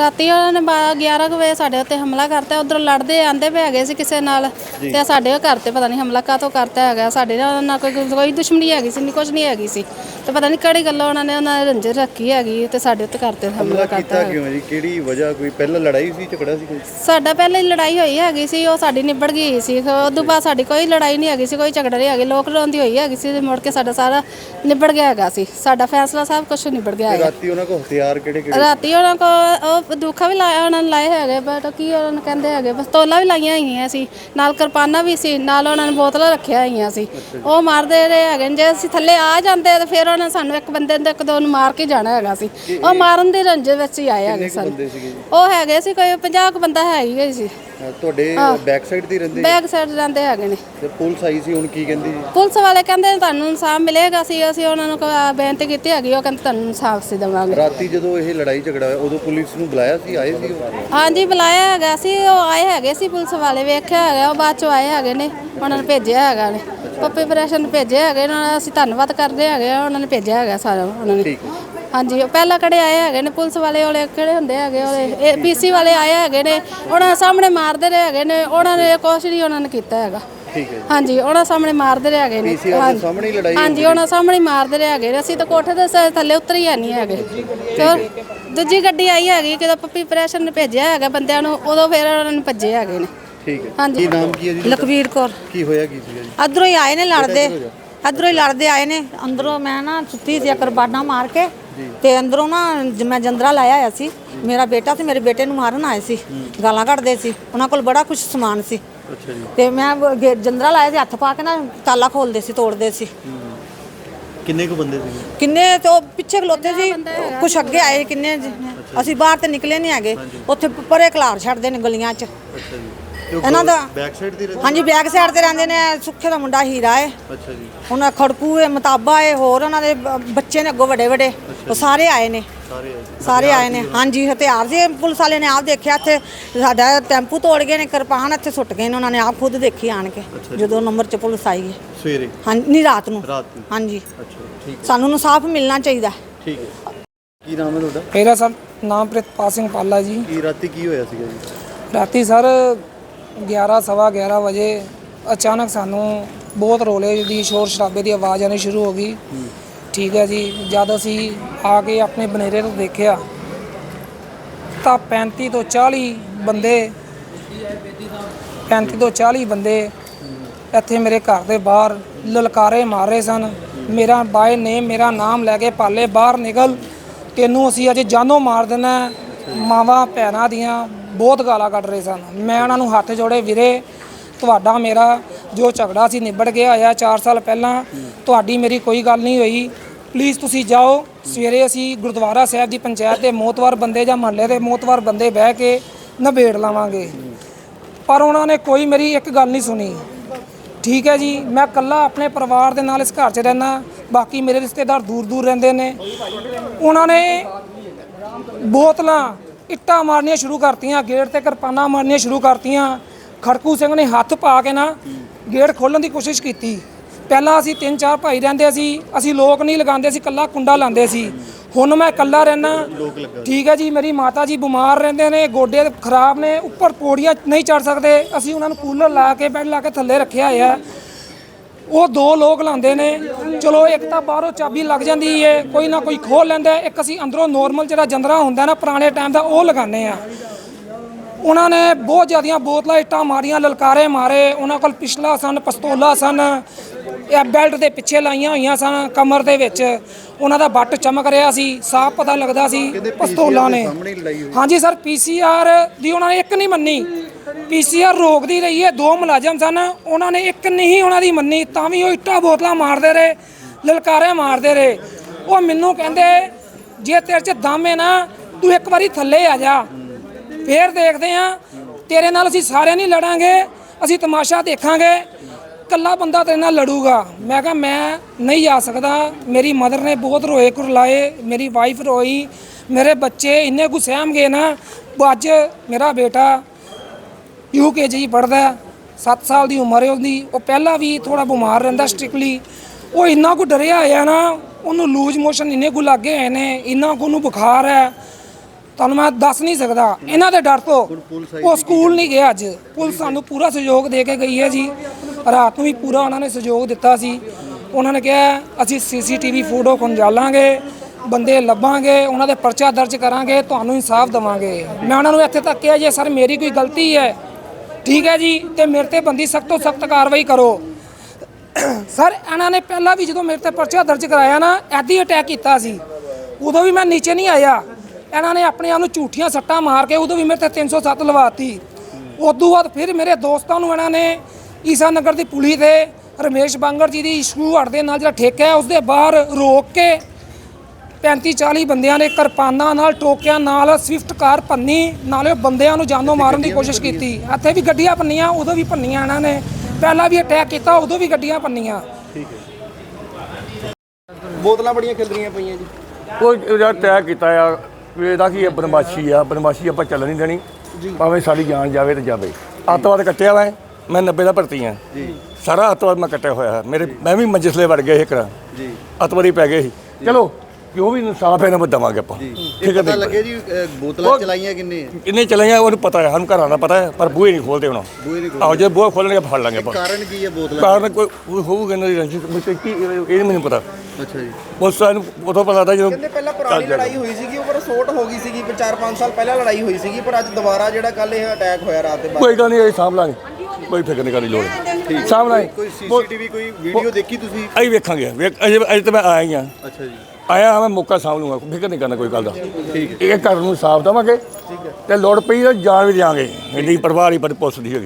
ਰਾਤੀ ਉਹਨਾਂ ਨੇ 11 ਕੁ ਵਜੇ ਸਾਡੇ ਉੱਤੇ ਹਮਲਾ ਕਰਤਾ ਉਧਰੋਂ ਲੜਦੇ ਆਂਦੇ ਪਏ ਹੈਗੇ ਸੀ ਕਿਸੇ ਨਾਲ ਤੇ ਸਾਡੇ ਘਰ ਤੇ ਪਤਾ ਨਹੀਂ ਹਮਲਾ ਕਾਹਤੋਂ ਕਰਤਾ ਹੈਗਾ ਸਾਡੇ ਨਾਲ ਨਾ ਕੋਈ ਕੋਈ ਦੁਸ਼ਮਣੀ ਹੈਗੀ ਸੀ ਨਹੀਂ ਕੁਝ ਨਹੀਂ ਹੈਗੀ ਸੀ। ਤੇ ਪਤਾ ਨਹੀਂ ਕਿਹੜੀ ਗੱਲੋਂ ਉਹਨਾਂ ਨੇ ਉਹਨਾਂ ਨੇ ਰੰਜਰ ਰੱਖੀ ਹੈਗੀ ਤੇ ਸਾਡੇ ਉੱਤੇ ਤੇ ਹਮਲਾ ਹਮਲਾ ਕਰਤਾ ਕੀਤਾ। ਕਿਉਂ ਹੈ ਜੀ? ਕਿਹੜੀ ਵਜ੍ਹਾ? ਕੋਈ ਪਹਿਲਾਂ ਲੜਾਈ ਸੀ ਝਗੜਾ ਸੀ ਕੋਈ? ਸਾਡਾ ਪਹਿਲੇ ਲੜਾਈ ਹੋਈ ਹੈਗੀ ਸੀ ਉਹ ਸਾਡੀ ਨਿਬੜ ਗਈ ਸੀ। ਉਦੋਂ ਬਾਅਦ ਸਾਡੀ ਕੋਈ ਲੜਾਈ ਨਹੀਂ ਹੈਗੀ ਸੀ ਕੋਈ ਝਗੜਾ ਨਹੀਂ ਹੈਗੀ। ਲੋਕ ਰੋਂਦੀ ਹੋਈ ਹੈਗੀ ਸੀ ਤੇ ਮੁੜ ਕੇ ਸਾਡਾ ਸਾਰਾ ਨਿਬੜ ਗਿਆ ਹੈਗਾ ਸੀ। ਸਾਡਾ ਫੈਸਲਾ ਸਭ ਕੁਝ ਨਿਬੜ ਗਿਆ ਹੈਗਾ। ਰਾਤੀ ਉਹਨਾਂ ਕੋਲ ਹਥਿਆਰ ਕਿਹੜੇ ਕਿਹੜੇ ਰਾਤੀ ਉਹਨਾਂ ਕੋ ਉਹ ਦੁੱਖਾ ਵੀ ਲਾਇਆ ਉਹਨਾਂ ਨੇ ਲਾਏ ਹੈਗੇ ਬਟ ਕੀ ਉਹਨਾਂ ਨੂੰ ਕਹਿੰਦੇ ਹੈਗੇ? ਪਿਸਤੌਲਾਂ ਵੀ ਲਾਈਆਂ ਹੋਈਆਂ ਸੀ। ਨਾਲ ਕਿਰਪਾਨਾਂ ਵੀ ਸੀ ਨਾਲ ਉਹਨਾਂ ਨੇ ਬੋਤਲਾਂ ਰੱਖੀਆਂ ਹੋਈਆਂ ਸੀ। ਉਹ ਮਾਰਦੇ ਰਹੇ ਹੈਗੇ ਨੇ। ਜੇ ਅਸੀਂ ਥੱਲੇ ਆ ਜਾਂਦੇ ਤਾਂ ਫਿਰ ਉਹਨਾਂ ਨੇ ਸਾਨੂੰ ਇੱਕ ਬੰਦੇ ਨੂੰ ਤੇ ਇੱਕ ਦੋ ਨੂੰ ਮਾਰ ਕੇ ਜਾਣਾ ਹੈਗਾ ਸੀ। ਉਹ ਮਾਰਨ ਦੇ ਰੰਜੇ ਵਿੱਚ ਹੀ ਆਏ ਹੈਗੇ ਸਾਨੂੰ। ਬੰਦੇ ਸੀਗੇ ਜੀ? ਉਹ ਹੈਗੇ ਸੀ ਕੋਈ 50 ਕੁ ਬੰਦਾ ਹੈ ਹੀ ਗਏ ਸੀ। ਹਾਂ, ਤੁਹਾਡੇ ਬੈਕ ਸਾਈਡ ਤੇ ਹੀ ਰਹਿੰਦੇ ਬੈਕ ਸਾਈਡ ਰਹਿੰਦੇ ਹੈਗੇ ਨੇ। ਤੇ ਪੁਲਿਸ ਆਈ ਸੀ ਹੁਣ ਕੀ ਕਹਿੰਦੀ ਜੀ? ਪੁਲਿਸ ਵਾਲੇ ਕਹਿੰਦੇ ਤੁਹਾਨੂੰ ਇਨਸਾਫ ਮਿਲੇਗਾ ਸੀ ਅਸੀਂ ਉਹਨਾਂ ਨੂੰ ਕ- ਬੇਨਤੀ ਕੀਤੀ ਹੈਗੀ ਉਹ ਕਹਿੰਦੇ ਤੁਹਾਨੂੰ ਇਨਸਾਫ ਸੀ ਦੇਵਾਂਗੇ। ਰਾਤੀ ਜਦੋਂ ਇਹ ਲੜਾਈ ਝਗੜਾ ਹੋਇਆ ਉਦੋਂ ਪੁਲਿਸ ਨੂੰ ਬੁਲਾਇਆ ਸੀ ਆਏ ਸੀ ਉਹ? ਹਾਂਜੀ ਬੁਲਾਇਆ ਹੈਗਾ ਸੀ ਉਹ ਆਏ ਹੈਗੇ ਸੀ ਪੁਲਿਸ ਵਾਲੇ ਵੇਖਿਆ ਹੈਗਾ ਉਹ ਬਾਅਦ ਚੋਂ ਆਏ ਹੈਗੇ ਨੇ ਉਹਨਾਂ ਨੇ ਭੇਜਿਆ ਹੈਗਾ ਨੇ। ਪੱਪੀ ਪ੍ਰੈਸ਼ਨ ਭੇਜਿਆ ਹੈਗੇ ਉਹਨਾਂ ਦਾ ਅਸੀਂ ਧੰਨਵਾਦ ਕਰਦੇ ਹੈਗੇ ਆ, ਉਹਨਾਂ ਨੇ ਭੇਜਿਆ ਹੈਗਾ ਸਾਰਾ ਉਹਨਾਂ ਨੇ। ਠੀਕ ਹੈ। ਹਾਂਜੀ ਉਹ ਪਹਿਲਾਂ ਕਿਹੜੇ ਆਏ ਹੈਗੇ ਨੇ? ਪੁਲਿਸ ਵਾਲੇ ਵਾਲੇ ਕਿਹੜੇ ਹੁੰਦੇ ਹੈਗੇ? ਉਹਦੇ ਬੀਸੀ ਵਾਲੇ ਆਏ ਹੈਗੇ ਨੇ। ਉਹਨਾਂ ਦੇ ਸਾਹਮਣੇ ਮਾਰਦੇ ਰਹੇ ਹੈਗੇ ਨੇ। ਉਹਨਾਂ ਨੇ ਕੁਛ ਨਹੀਂ ਉਹਨਾਂ ਨੇ ਕੀਤਾ ਹੈਗਾ। ਠੀਕ ਹੈ ਜੀ। ਹਾਂਜੀ ਉਹਨਾਂ ਸਾਹਮਣੇ ਮਾਰਦੇ ਰਹੇ ਹੈਗੇ ਨੇ। ਹਾਂਜੀ। ਸਾਹਮਣੇ ਹੀ ਲੜਾਈ ਹਾਂਜੀ ਉਹਨਾਂ ਸਾਹਮਣੇ ਹੀ ਮਾਰਦੇ ਰਹੇ ਹੈਗੇ ਨੇ। ਅਸੀਂ ਤਾਂ ਕੋਠੇ ਦੇ ਸ- ਥੱਲੇ ਉਤਰ ਹੀ ਨਹੀਂ ਹੈਗੇ। ਤੇ ਦੂਜੀ ਗੱਡੀ ਆਈ ਹੈਗੀ ਕਿਦੋਂ ਪੱਪੀ ਪ੍ਰੈਸ਼ਰ ਨੇ ਭੇਜਿਆ ਹੈਗਾ ਬੰਦਿਆਂ ਨੂੰ ਉਦੋਂ ਫਿਰ ਉਹਨਾਂ ਨੂੰ ਭੱਜੇ ਹੈਗੇ ਨੇ। ਠੀਕ ਹੈ। ਹਾਂਜੀ। ਕੀ ਨਾਮ ਕੀ ਹੈ ਜੀ ਲਖਵੀਰ ਕੌਰ। ਕੀ ਹੋਇਆ ਕੀ ਸੀਗਾ ਜੀ? ਅਧਰੋਂ ਹੀ ਆਏ ਨੇ ਲੜਦੇ। ਅਧਰੋਂ ਹੀ ਲੜਦੇ ਆਏ ਨੇ। ਅੰਦਰੋਂ ਮੈਂ ਨਾ ਸੁੱਤੀ ਸੀ ਕਰਬਾਨਾ ਮਾਰ ਕੇ। ਤੇ ਅੰਦਰੋਂ ਨਾ ਜ- ਮੈਂ ਜੰਦਰਾ ਲਾਇਆ ਹੋਇਆ ਸੀ। ਮੇਰਾ ਬੇਟਾ ਤੇ ਮੇਰੇ ਬੇਟੇ ਨੂੰ ਮਾਰਨ ਆਏ ਸੀ। ਗਾਲਾਂ ਕੱਢਦੇ ਸੀ। ਉਹਨਾਂ ਕੋਲ ਬੜਾ ਕੁਝ ਸਮਾਨ ਸੀ। ਅੱਛਾ ਜੀ। ਤੇ ਮੈਂ ਉਹ ਗੇ- ਜੰਦਰਾ ਲਾਇਆ ਸੀ ਹੱਥ ਪਾ ਕੇ ਨਾ ਤਾਲਾ ਖੋਲਦੇ ਸੀ ਤੋੜਦੇ ਸੀ। ਕਿੰਨੇ ਕੁ ਬੰਦੇ ਸੀਗੇ? ਕਿੰਨੇ ਤੇ ਉਹ ਪਿੱਛੇ ਖਲੋਤੇ ਸੀ ਕੁਛ ਅੱਗੇ ਆਏ ਕਿੰਨੇ ਜ- ਅਸੀਂ ਬਾਹਰ ਤੇ ਨਿਕਲੇ ਨਹੀਂ ਹੈਗੇ। ਉੱਥੇ ਪਰੇ ਖਲਾਰ ਛੱਡਦੇ ਨੇ ਗਲੀਆਂ 'ਚ। ਅੱਛਾ ਜੀ। ਇਹਨਾਂ ਦਾ ਬੈਕ ਸਾਈਡ ਤੇ ਹੀ ਰਹਿੰਦੇ? ਹਾਂਜੀ ਬੈਕ ਸਾਈਡ ਤੇ ਰਹਿੰਦੇ ਨੇ ਸੁੱਖੇ ਦਾ ਮੁੰਡਾ ਹੀਰਾ ਏ। ਅੱਛਾ ਜੀ। ਉਹਨਾਂ ਖੜਕੂ ਏ ਮਤਾਬਾ ਏ ਹੋਰ ਉਹਨਾਂ ਦੇ ਬ- ਬੱਚੇ ਨੇ ਅੱਗੋਂ ਵੱਡੇ ਵੱਡੇ ਉਹ ਸਾਰੇ ਆਏ ਨੇ। ਸਾਰੇ ਆ ਜੀ ਸਾਰੇ ਆਏ ਨੇ। ਹਾਂਜੀ ਹਥਿਆਰ ਜੀ ਪੁਲਿਸ ਵਾਲੇ ਨੇ ਆਪ ਦੇਖਿਆ ਇੱਥੇ। ਸਾਡਾ ਟੈਂਪੂ ਤੋੜ ਗਏ ਨੇ ਕਿਰਪਾਨ ਇੱਥੇ ਸੁੱਟ ਗਏ ਨੇ ਉਹਨਾਂ ਨੇ। ਆਪ ਖੁਦ ਦੇਖੀ ਆਣ ਕੇ ਜਦੋਂ ਨੰਬਰ 'ਚ ਪੁਲਿਸ ਆਈ ਹੈ ਸਵੇਰੇ? ਹਾਂਜੀ ਨਹੀਂ ਰਾਤ ਨੂੰ। ਰਾਤ ਨੂੰ। ਹਾਂਜੀ। ਅੱਛਾ ਠੀਕ ਸਾਨੂੰ ਇਨਸਾਫ ਮਿਲਣਾ ਚਾਹੀਦਾ। ਠੀਕ ਹੈ। ਕੀ ਨਾਮ ਹੈ ਤੁਹਾਡਾ? ਮੇਰਾ ਸਰ ਨਾਮ ਪ੍ਰਿਤਪਾਲ ਸਿੰਘ ਪਾਲਾ ਜੀ। ਕੀ ਰਾਤੀ ਕੀ ਹੋਇਆ ਸੀਗਾ ਜੀ? ਰਾਤੀ ਸਰ 11 ਸਵਾ 11 ਵਜੇ ਅਚਾਨਕ ਸਾਨੂੰ ਬਹੁਤ ਰੋਲੇ ਦੀ, ਸ਼ੋਰ ਸ਼ਰਾਬੇ ਦੀ ਆਵਾਜ਼ ਆਣੀ ਸ਼ੁਰੂ ਹੋ ਗਈ। ਠੀਕ ਹੈ ਜੀ, ਜਦ ਅਸੀਂ ਆ ਕੇ ਆਪਣੇ ਬਨੇਰੇ ਤੋਂ ਦੇਖਿਆ, ਤਾਂ 35 ਤੋਂ 40 ਬੰਦੇ 35 ਤੋਂ 40 ਬੰਦੇ ਇੱਥੇ ਮੇਰੇ ਘਰ ਦੇ ਬਾਹਰ ਲਲਕਾਰੇ ਮਾਰ ਰਹੇ ਸਨ। ਮੇਰਾ ਬਾਏ ਨੇਮ, ਮੇਰਾ ਨਾਮ ਲੈ ਕੇ ਪਾਲੇ ਬਾਹਰ ਨਿਕਲ। ਤੈਨੂੰ ਅਸੀਂ ਅੱਜ ਜਾਨੋਂ ਮਾਰ ਦੇਣਾ ਮਾਵਾਂ ਭੈਣਾਂ ਦੀਆਂ ਬਹੁਤ ਗਾਲਾਂ ਕੱਢ ਰਹੇ ਸਨ। ਮੈਂ ਉਹਨਾਂ ਨੂੰ ਹੱਥ ਜੋੜੇ, ਵੀਰੇ, ਤੁਹਾਡਾ ਮੇਰਾ ਜੋ ਝਗੜਾ ਸੀ ਨਿਬੜ ਗਿਆ ਆ 4 ਸਾਲ ਪਹਿਲਾਂ ਤੁਹਾਡੀ ਮੇਰੀ ਕੋਈ ਗੱਲ ਨਹੀਂ ਹੋਈ। ਪਲੀਜ਼ ਤੁਸੀਂ ਜਾਓ, ਸਵੇਰੇ ਅਸੀਂ ਗੁਰਦੁਆਰਾ ਸਾਹਿਬ ਦੀ ਪੰਚਾਇਤ ਦੇ ਮੋਤਵਾਰ ਬੰਦੇ ਜਾਂ ਮਹੱਲੇ ਦੇ ਮੋਤਵਾਰ ਬੰਦੇ ਬਹਿ ਕੇ ਨਿਬੇੜ ਲਾਵਾਂਗੇ। ਪਰ ਉਹਨਾਂ ਨੇ ਕੋਈ ਮੇਰੀ ਇੱਕ ਗੱਲ ਨਹੀਂ ਸੁਣੀ। ਠੀਕ ਹੈ ਜੀ, ਮੈਂ ਇਕੱਲਾ ਆਪਣੇ ਪਰਿਵਾਰ ਦੇ ਨਾਲ ਇਸ ਘਰ 'ਚ ਰਹਿਣਾ ਬਾਕੀ ਮੇਰੇ ਰਿਸ਼ਤੇਦਾਰ ਦੂਰ ਦੂਰ ਰਹਿੰਦੇ ਨੇ। ਉਹਨਾਂ ਨੇ ਬੋਤਲਾਂ, ਇੱਟਾਂ ਮਾਰਨੀਆਂ ਸ਼ੁਰੂ ਕਰਤੀਆਂ, ਗੇਟ ਤੇ ਕਿਰਪਾਨਾਂ ਮਾਰਨੀਆਂ ਸ਼ੁਰੂ ਕਰਤੀਆਂ। ਖੜਕੂ ਸਿੰਘ ਨੇ ਹੱਥ ਪਾ ਕੇ ਨਾ ਗੇਟ ਖੋਲਣ ਦੀ ਕੋਸ਼ਿਸ਼ ਕੀਤੀ। ਪਹਿਲਾਂ ਅਸੀਂ ਤਿੰਨ ਚਾਰ ਭਾਈ ਰਹਿੰਦੇ ਸੀ, ਅਸੀਂ ਲੋਕ ਨਹੀਂ ਲਗਾਉਂਦੇ ਸੀ, ਇਕੱਲਾ ਕੁੰਡਾ ਲਾਉਂਦੇ ਸੀ। ਹੁਣ ਮੈਂ ਇਕੱਲਾ ਰਹਿਣਾ ਠੀਕ ਹੈ ਜੀ, ਮੇਰੀ ਮਾਤਾ ਜੀ ਬਿਮਾਰ ਰਹਿੰਦੇ ਨੇ, ਗੋਡੇ ਖਰਾਬ ਨੇ, ਉੱਪਰ ਪੌੜੀਆਂ ਨਹੀਂ ਚੜ ਸਕਦੇ, ਅਸੀਂ ਉਹਨਾਂ ਨੂੰ ਕੂਲਰ ਲਾ ਕੇ, ਬੈੱਡ ਲਾ ਕੇ ਥੱਲੇ ਰੱਖਿਆ ਹੋਇਆ ਉਹ ਦੋ ਲੋਕ ਲਾਉਂਦੇ ਨੇ। ਚਲੋ ਇੱਕ ਤਾਂ ਬਾਹਰੋਂ ਚਾਬੀ ਲੱਗ ਜਾਂਦੀ ਏ ਕੋਈ ਨਾ ਕੋਈ ਖੋਲ ਲੈਂਦਾ ਇੱਕ ਅਸੀਂ ਅੰਦਰੋਂ ਨੋਰਮਲ ਜਿਹੜਾ ਜੰਦਰਾ ਹੁੰਦਾ ਨਾ ਪੁਰਾਣੇ ਟਾਈਮ ਦਾ ਉਹ ਲਗਾਉਂਦੇ ਆ ਉਹਨਾਂ ਨੇ ਬਹੁਤ ਜ਼ਿਆਦੀਆਂ ਬੋਤਲਾਂ ਇੱਟਾਂ ਮਾਰੀਆਂ ਲਲਕਾਰੇ ਮਾਰੇ। ਉਹਨਾਂ ਕੋਲ ਪਿਛਲਾ ਸਨ ਪਿਸਤੌਲਾਂ ਸਨ। ਇਹ ਬੈਲਟ ਦੇ ਪਿੱਛੇ ਲਾਈਆਂ ਹੋਈਆਂ ਸਨ ਕਮਰ ਦੇ ਵਿੱਚ। ਉਹਨਾਂ ਦਾ ਬੱਟ ਚਮਕ ਰਿਹਾ ਸੀ ਸਾਫ਼ ਪਤਾ ਲੱਗਦਾ ਸੀ ਪਿਸਤੌਲਾਂ ਨੇ। ਹਾਂਜੀ ਸਰ ਪੀਸੀਆਰ ਦੀ ਉਹਨਾਂ ਨੇ ਇੱਕ ਨਹੀਂ ਮੰਨੀ। ਪੀਸੀਆਰ ਰੋਕਦੀ ਰਹੀ ਹੈ, ਦੋ ਮੁਲਾਜ਼ਮ ਸਨ, ਉਹਨਾਂ ਨੇ ਇੱਕ ਨਹੀਂ ਉਹਨਾਂ ਦੀ ਮੰਨੀ, ਤਾਂ ਵੀ ਉਹ ਇੱਟਾਂ ਬੋਤਲਾਂ ਮਾਰਦੇ ਰਹੇ ਲਲਕਾਰੇ ਮਾਰਦੇ ਰਹੇ। ਉਹ ਮੈਨੂੰ ਕਹਿੰਦੇ, ਜੇ ਤੇਰੇ 'ਚ ਦਮ ਹੈ ਨਾ, ਤੂੰ ਇੱਕ ਵਾਰੀ ਥੱਲੇ ਆ ਜਾ। ਫੇਰ ਦੇਖਦੇ ਆ ਤੇਰੇ ਨਾਲ ਅਸੀਂ ਸਾਰਿਆਂ ਨਹੀਂ ਲੜਾਂਗੇ, ਅਸੀਂ ਤਮਾਸ਼ਾ ਦੇਖਾਂਗੇ ਕੱਲਾ ਬੰਦਾ ਤੇਰੇ ਨਾਲ ਲੜੂਗਾ। ਮੈਂ ਕਿਹਾ, ਮੈਂ ਨਹੀਂ ਆ ਸਕਦਾ, ਮੇਰੀ ਮਦਰ ਨੇ ਬਹੁਤ ਰੋਏ ਕੁਰਲਾਏ ਮੇਰੀ ਵਾਈਫ ਰੋਈ, ਮੇਰੇ ਬੱਚੇ ਇੰਨੇ ਕੁ ਸਹਿਮ ਗਏ ਨਾ ਉਹ ਅੱਜ ਮੇਰਾ ਬੇਟਾ ਯੂਕੇਜੀ ਪੜਦਾ 7 ਸਾਲ ਦੀ ਉਮਰ ਹੈ ਉਹਦੀ ਉਹ ਪਹਿਲਾਂ ਵੀ ਥੋੜਾ ਬਿਮਾਰ ਰਹਿੰਦਾ ਸਟ੍ਰਿਕਟਲੀ ਉਹ ਇੰਨਾ ਕੁ ਡਰਿਆ ਹੋਇਆ ਨਾ ਉਹਨੂੰ ਲੂਜ ਮੋਸ਼ਨ ਇੰਨੇ ਕੁ ਲੱਗੇ ਹੋਏ ਨੇ ਇੰਨਾ ਕੁ ਉਹਨੂੰ ਬੁਖਾਰ ਹੈ। ਤੁਹਾਨੂੰ ਮੈਂ ਦੱਸ ਨਹੀਂ ਸਕਦਾ ਇਹਨਾਂ ਦੇ ਡਰ ਤੋਂ। ਉਹ ਸਕੂਲ ਨਹੀਂ ਗਿਆ ਅੱਜ। ਪੁਲਿਸ ਸਾਨੂੰ ਪੂਰਾ ਸਹਿਯੋਗ ਦੇ ਕੇ ਗਈ ਹੈ ਜੀ। ਰਾਤ ਨੂੰ ਵੀ ਪੂਰਾ ਉਹਨਾਂ ਨੇ ਸਹਿਯੋਗ ਦਿੱਤਾ ਸੀ। ਉਹਨਾਂ ਨੇ ਕਿਹਾ ਅਸੀਂ ਸੀਸੀਟੀਵੀ ਫੋਟੋ ਖੰਗਾਲਾਂਗੇ ਬੰਦੇ ਲੱਭਾਂਗੇ ਉਹਨਾਂ ਦੇ ਪਰਚਾ ਦਰਜ ਕਰਾਂਗੇ ਤੁਹਾਨੂੰ ਇਨਸਾਫ ਦਵਾਂਗੇ। ਮੈਂ ਉਹਨਾਂ ਨੂੰ ਇੱਥੇ ਤੱਕ ਕਿਹਾ ਜੇ ਸਰ ਮੇਰੀ ਕੋਈ ਗਲਤੀ ਹੈ ਠੀਕ ਹੈ ਜੀ, ਤੇ ਮੇਰੇ ਤੇ ਬੰਦੀ ਸਖਤ ਤੋਂ ਸਖਤ ਕਾਰਵਾਈ ਕਰੋ। ਸਰ, ਇਹਨਾਂ ਨੇ ਪਹਿਲਾਂ ਵੀ ਜਦੋਂ ਮੇਰੇ ਤੇ ਪਰਚਾ ਦਰਜ ਕਰਾਇਆ ਨਾ, ਐਦੀ ਅਟੈਕ ਕੀਤਾ ਸੀ। ਉਦੋਂ ਵੀ ਮੈਂ ਨੀਚੇ ਨਹੀਂ ਆਇਆ। ਇਹਨਾਂ ਨੇ ਆਪਣੇ ਆਪ ਨੂੰ ਝੂਠੀਆਂ ਸੱਟਾਂ ਮਾਰ ਕੇ ਉਦੋਂ ਵੀ ਮੇਰੇ ਤੇ 307 ਲਵਾਤੀ। ਉਦੋਂ ਬਾਅਦ ਫਿਰ ਮੇਰੇ ਦੋਸਤਾਂ ਨੂੰ ਇਹਨਾਂ ਨੇ ਈਸਾ ਨਗਰ ਦੀ ਪੁਲੀ ਤੇ ਰਮੇਸ਼ ਬਾਂਗਰ ਜੀ ਦੀ ਇਸ਼ੂ ਹਟ ਦੇ ਨਾਲ ਜਿਹੜਾ ਠੇਕਾ ਹੈ ਉਸ ਦੇ ਬਾਹਰ ਰੋਕ ਕੇ 35 40 ਬੰਦਿਆਂ ਨੇ ਕਿਰਪਾਨਾਂ ਨਾਲ ਟੋਕਿਆਂ ਨਾਲ ਸਵਿਫਟ ਕਾਰ ਪੰਨੀ ਨਾਲੇ ਉਹ ਬੰਦਿਆਂ ਨੂੰ ਜਾਨੋਂ ਮਾਰਨ ਦੀ ਕੋਸ਼ਿਸ਼ ਕੀਤੀ। ਇੱਥੇ ਵੀ ਗੱਡੀਆਂ ਪੰਨੀਆਂ ਉਦੋਂ ਵੀ ਪੰਨੀਆਂ ਇਹਨਾਂ ਨੇ। ਪਹਿਲਾਂ ਵੀ ਅਟੈਕ ਕੀਤਾ ਉਦੋਂ ਵੀ ਗੱਡੀਆਂ ਪੰਨੀਆਂ ਬੋਤਲਾਂ ਬੜੀਆਂ ਖਿਲਰੀਆਂ ਪਈਆਂ ਜੀ। ਉਹ ਜਿਹੜਾ ਤੈਅ ਕੀਤਾ ਆ ਵੀ ਇਹਦਾ ਕੀ ਹੈ ਬਦਮਾਸ਼ੀ ਆ ਬਦਮਾਸ਼ੀ ਆਪਾਂ ਚੱਲਣ ਨਹੀਂ ਦੇਣੀ। ਭਾਵੇਂ ਸਾਡੀ ਜਾਨ ਜਾਵੇ ਤੇ ਜਾਵੇ। ਅੱਤਵਾਦ ਕੱਟਿਆ ਵਾ ਮੈਂ 90 ਦਾ ਭਰਤੀ ਆ। ਜੀ। ਸਾਰਾ ਅੱਤਵਾਦ ਮੈਂ ਕੱਟਿਆ ਹੋਇਆ ਹੈ। ਮੇਰੇ ਮੈਂ ਵੀ ਮੰਜਸਲੇ ਵੜ ਗਏ ਇੱਕ ਜੀ। ਅੱਤਵਾਦੀ ਪੈ ਗਏ ਸੀ। ਚਲੋ ਜੋ ਵੀ ਇਨਸਾਫ ਹੈ ਨਾ ਦਵਾਂਗੇ ਆਪਾਂ। ਠੀਕ ਹੈ ਪਤਾ ਲੱਗੇ ਜੀ ਅ, ਬੋਤਲਾਂ ਚਲਾਈਆਂ ਕਿੰਨੇ? ਆ? ਕਿੰਨੇ ਚਲੇ ਆ ਉਹਨੂੰ ਪਤਾ ਹੈ ਸਾਨੂੰ ਘਰਾਂ ਦਾ ਪਤਾ ਹੈ ਪਰ ਬੂਹੇ ਨਹੀਂ ਖੋਲਦੇ ਹੁਣ। ਬੂਹੇ ਨਹੀਂ ਆਓ ਜੇ ਬੂਹੇ ਖੋਲਣਗੇ ਫੜ ਲਾਂਗੇ ਆਪਾਂ। ਕਾਰਨ ਕੀ ਹੈ ਬੋਤਲਾਂ ਕਾਰਨ ਕੋਈ ਕੋਈ ਹੋਊਗਾ ਇਹਨਾਂ ਦੀ ਰੰਜਿਸ਼ ਮੈਨੂੰ ਕੀ ਇਹ ਨਹੀਂ ਮੈਨੂੰ ਪਤਾ। ਅੱਛਾ ਜੀ। ਪੁਲਿਸ ਨੂੰ ਉਦੋਂ ਪਤਾ ਲੱਗਦਾ ਜਦੋਂ ਕਹਿੰਦੇ ਪਹਿਲਾਂ ਪੁਰਾਣੀ ਲੜਾਈ ਹੋਈ ਸੀਗੀ ਉਹ ਪਰ ਸੋਟ ਹੋ ਗਈ ਸੀਗੀ 4-5 ਸਾਲ ਪਹਿਲਾਂ ਲੜਾਈ ਹੋਈ ਸੀਗੀ ਪਰ ਅੱਜ ਦੁਬਾਰਾ ਜਿਹੜਾ ਕੱਲ ਇਹ ਅਟੈਕ ਹੋਇਆ ਰਾਤ ਦੇ ਬਾਅਦ। ਕੋਈ ਗੱਲ ਨਹੀਂ ਇਹ ਸਾਂਭ ਲਾਂਗੇ। ਕੋਈ ਫਿਕਰ ਨਹੀਂ ਕਰਨੀ ਲੋੜ ਲਾਂਗੇ ਕੋਈ ਸੀਸੀਟੀਵੀ ਕੋਈ ਵੀਡੀਓ ਦੇਖੀ ਤੁਸੀਂ? ਅਸੀਂ ਵੇਖਾਂਗੇ। ਵੇਖ ਅਜੇ ਅਜੇ ਤਾਂ ਮੈਂ ਆਇਆ ਹੀ ਆ ਅੱਛਾ ਜੀ। ਆਇਆ ਹਾਂ ਮੈਂ ਮੌਕਾ ਸਾਂਭ ਲੂੰਗਾ ਫਿਕਰ ਨਹੀਂ ਕਰਨਾ ਕੋਈ ਗੱਲ ਦਾ। ਠੀਕ ਹੈ। ਇਹ ਘਰ ਨੂੰ ਸਾਫ਼ ਦੇਵਾਂਗੇ ਤੇ ਲੋੜ ਪਈ ਤਾਂ ਜਾਨ ਵੀ ਦਿਆਂਗੇ। ਇੰਨੀ ਪਰਵਾਹ ਨਹੀਂ ਪਰ ਪੁਲਿਸ ਦੀ ਹੈਗੀ।